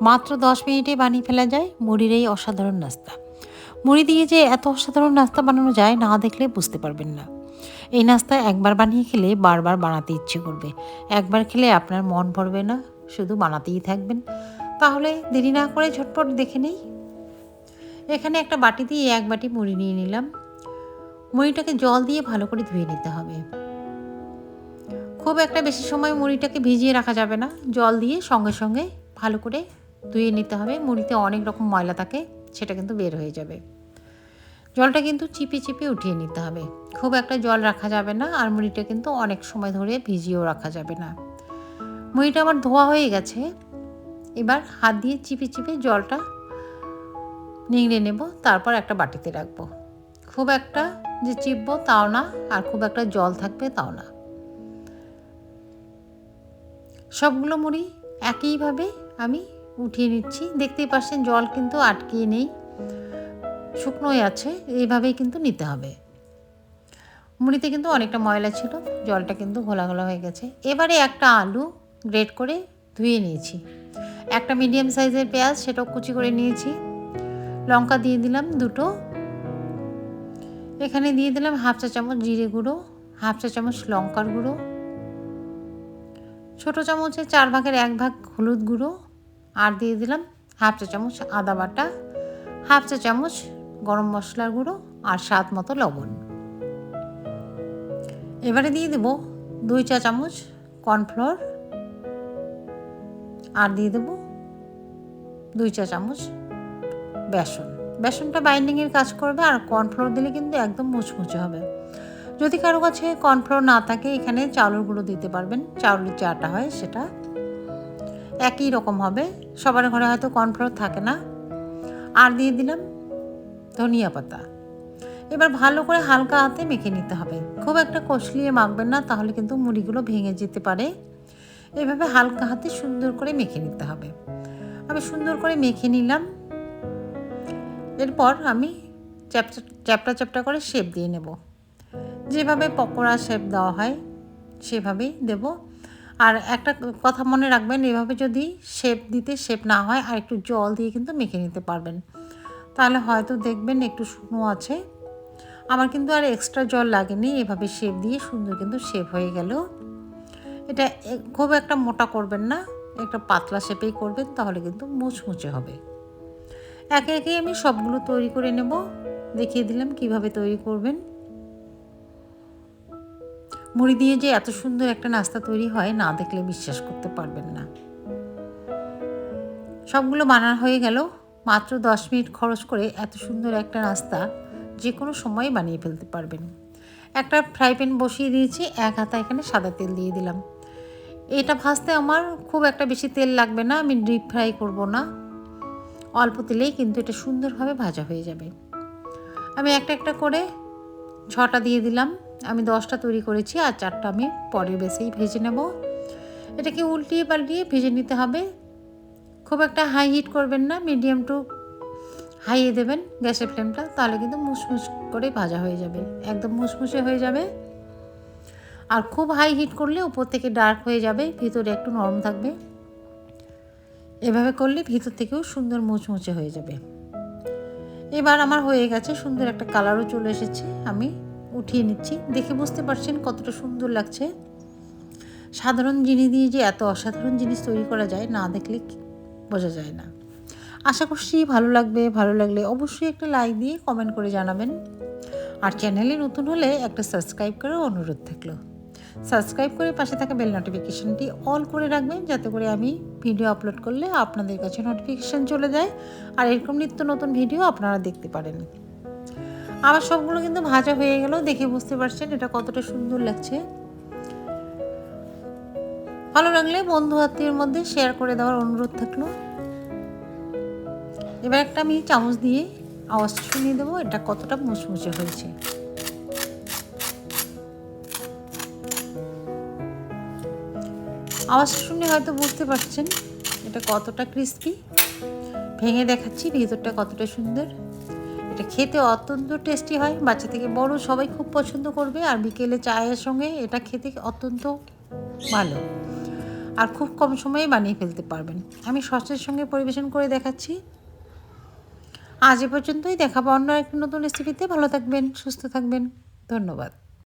মাত্র দশ মিনিটে বানিয়ে ফেলা যায় মুড়ির এই অসাধারণ নাস্তা। মুড়ি দিয়ে যে এত অসাধারণ নাস্তা বানানো যায় না দেখলে বুঝতে পারবেন না। এই নাস্তা একবার বানিয়ে খেলে বারবার বানাতে ইচ্ছে করবে। একবার খেলে আপনার মন ভরবে না, শুধু বানাতেই থাকবেন। তাহলে দেরি না করে ঝটপট দেখে নেই। এখানে একটা বাটি দিয়ে এক বাটি মুড়ি নিয়ে নিলাম। মুড়িটাকে জল দিয়ে ভালো করে ধুয়ে নিতে হবে। খুব একটা বেশি সময় মুড়িটাকে ভিজিয়ে রাখা যাবে না। জল দিয়ে সঙ্গে সঙ্গে ভালো করে ধুয়ে নিতে হবে, মুড়িতে অনেক রকম ময়লা থাকে, সেটা কিন্তু বের হয়ে যাবে। জলটা কিন্তু চিপে চিপে উঠিয়ে নিতে হবে। খুব একটা জল রাখা যাবে না, আর মুড়িটা কিন্তু অনেক সময় ধরে ভিজিয়েও রাখা যাবে না। মুড়িটা আমার ধোয়া হয়ে গেছে, এবার হাত দিয়ে চিপে চিপে জলটা নিংড়ে নেব, তারপর একটা বাটিতে রাখব। খুব একটা যে চিপবো তাও না, আর খুব একটা জল থাকবে তাও না। সবগুলো মুড়ি একইভাবে আমি উঠিয়ে নিচ্ছি। দেখতেই পাচ্ছেন জল কিন্তু আটকিয়ে নেই। শুকনোই আছে, এইভাবেই কিন্তু নিতে হবে। মুড়িতে কিন্তু অনেকটা ময়লা ছিল, জলটা কিন্তু ঘোলা ঘোলা হয়ে গেছে। এবারে একটা আলু গ্রেট করে ধুয়ে নিয়েছি। একটা মিডিয়াম সাইজের পেঁয়াজ, সেটাও কুচি করে নিয়েছি। লঙ্কা দিয়ে দিলাম দুটো। এখানে দিয়ে দিলাম হাফ চা চামচ জিরে গুঁড়ো, হাফ চা চামচ লঙ্কার গুঁড়ো, ছোটো চামচের চার ভাগের এক ভাগ হলুদ গুঁড়ো আর দিয়ে দিলাম হাফ চা চামচ আদা বাটা, হাফ চা চামচ গরম মশলার গুঁড়ো আর স্বাদ মতো লবণ। এবারে দিয়ে দেব দুই চা চামচ কর্নফ্লোর আর দিয়ে দেব দুই চা চামচ বেসন। বেসনটা বাইন্ডিংয়ের কাজ করবে আর কর্নফ্লোর দিলে কিন্তু একদম মুচমুচে হবে। যদি কারও কাছে কর্নফ্লোর না থাকে, এখানে চাউলের গুঁড়ো দিতে পারবেন। চাউলের যে আটা হয় সেটা একই রকম হবে। সবার ঘরে হয়তো কর্নফ্লোর থাকে না। আর দিয়ে দিলাম ধনিয়া পাতা। এবার ভালো করে হালকা হাতে মেখে নিতে হবে। খুব একটা কষলিয়ে মাখবেন না, তাহলে কিন্তু মুড়িগুলো ভেঙে যেতে পারে। এভাবে হালকা হাতে সুন্দর করে মেখে নিতে হবে। আমি সুন্দর করে মেখে নিলাম। এরপর আমি চ্যাপটা চ্যাপটা চ্যাপটা করে শেপ দিয়ে নেব। যেভাবে পকোড়া শেপ দেওয়া হয়, সেভাবেই দেব। আর একটা কথা মনে রাখবেন, এভাবে যদি শেপ দিতে শেপ না হয়, আর একটু জল দিয়ে কিন্তু মেখে নিতে পারবেন। তাহলে হয়তো দেখবেন একটু শুকনো আছে। আমার কিন্তু আর এক্সট্রা জল লাগেনি, এভাবে শেপ দিয়ে সুন্দর কিন্তু শেপ হয়ে গেল। এটা খুব একটা মোটা করবেন না, একটা পাতলা শেপেই করবেন, তাহলে কিন্তু মুচমুচে হবে। একে একে আমি সবগুলো তৈরি করে নেব। দেখিয়ে দিলাম কীভাবে তৈরি করবেন। মুড়ি দিয়ে যে এত সুন্দর একটা নাস্তা তৈরি হয়, না দেখলে বিশ্বাস করতে পারবেন না। সবগুলো বানানো হয়ে গেল, মাত্র দশ মিনিট খরচ করে এত সুন্দর একটা নাস্তা যে কোনো সময় বানিয়ে ফেলতে পারবেন। একটা ফ্রাই প্যান বসিয়ে দিয়েছি, এক হাতা এখানে সাদা তেল দিয়ে দিলাম। এটা ভাজতে আমার খুব একটা বেশি তেল লাগবে না, আমি ডিপ ফ্রাই করব না। অল্প তেলেই কিন্তু এটা সুন্দরভাবে ভাজা হয়ে যাবে। আমি একটা একটা করে ছটা দিয়ে দিলাম। আমি দশটা তৈরি করেছি আর চারটা আমি পরের বেসেই ভেজে নেব। এটাকে উল্টিয়ে পাল্টিয়ে ভেজে নিতে হবে। খুব একটা হাই হিট করবেন না মিডিয়াম টু হাইয়ে দেবেন গ্যাসের ফ্লেমটা তাহলে কিন্তু মুসমুস করে ভাজা হয়ে যাবে, একদম মুসমুসে হয়ে যাবে। আর খুব হাই হিট করলে উপর থেকে ডার্ক হয়ে যাবে, ভিতরে একটু নরম থাকবে। এভাবে করলে ভিতর থেকেও সুন্দর মুচমুচে হয়ে যাবে। এবার আমার হয়ে গেছে সুন্দর একটা কালারও চলে এসেছে, আমি উঠিয়ে নিচ্ছি। দেখে বুঝতে পারছেন কতটা সুন্দর লাগছে। সাধারণ জিনিস দিয়ে যে এত অসাধারণ জিনিস তৈরি করা যায় না দেখলে বোঝা যায় না। আশা করছি ভালো লাগবে, ভালো লাগলে অবশ্যই একটা লাইক দিয়ে কমেন্ট করে জানাবেন। আর চ্যানেলে নতুন হলে একটা সাবস্ক্রাইব করার অনুরোধ থাকল। সাবস্ক্রাইব করে পাশে থাকা বেল নোটিফিকেশানটি অল করে রাখবেন যাতে করে আমি ভিডিও আপলোড করলে আপনাদের কাছে নোটিফিকেশান চলে যায়। আর এরকম নিত্য নতুন ভিডিও আপনারা দেখতে পারেন। আমার সবগুলো কিন্তু ভাজা হয়ে গেল দেখে বুঝতে পারছেন এটা কতটা সুন্দর লাগছে। ভালো লাগলে বন্ধু আত্মীয়ের মধ্যে শেয়ার করে দেওয়ার অনুরোধ থাকল। এবার একটা আমি চামচ দিয়ে আওয়াজ শুনিয়ে দেবো, এটা কতটা মুচমুচে হয়েছে। আওয়াজ শুনে হয়তো বুঝতে পারছেন এটা কতটা ক্রিস্পি ভেঙে দেখাচ্ছি, ভিতরটা কতটা সুন্দর। এটা খেতে অত্যন্ত টেস্টি হয়। বাচ্চা থেকে বড় সবাই খুব পছন্দ করবে। আর বিকেলে চায়ের সঙ্গে এটা খেতে অত্যন্ত ভালো। আর খুব কম সময়ে বানিয়ে ফেলতে পারবেন। আমি সসের সঙ্গে পরিবেশন করে দেখাচ্ছি। আজ এ পর্যন্তই। দেখাবো অন্য একটি নতুন রেসিপিতে ভালো থাকবেন, সুস্থ থাকবেন। ধন্যবাদ।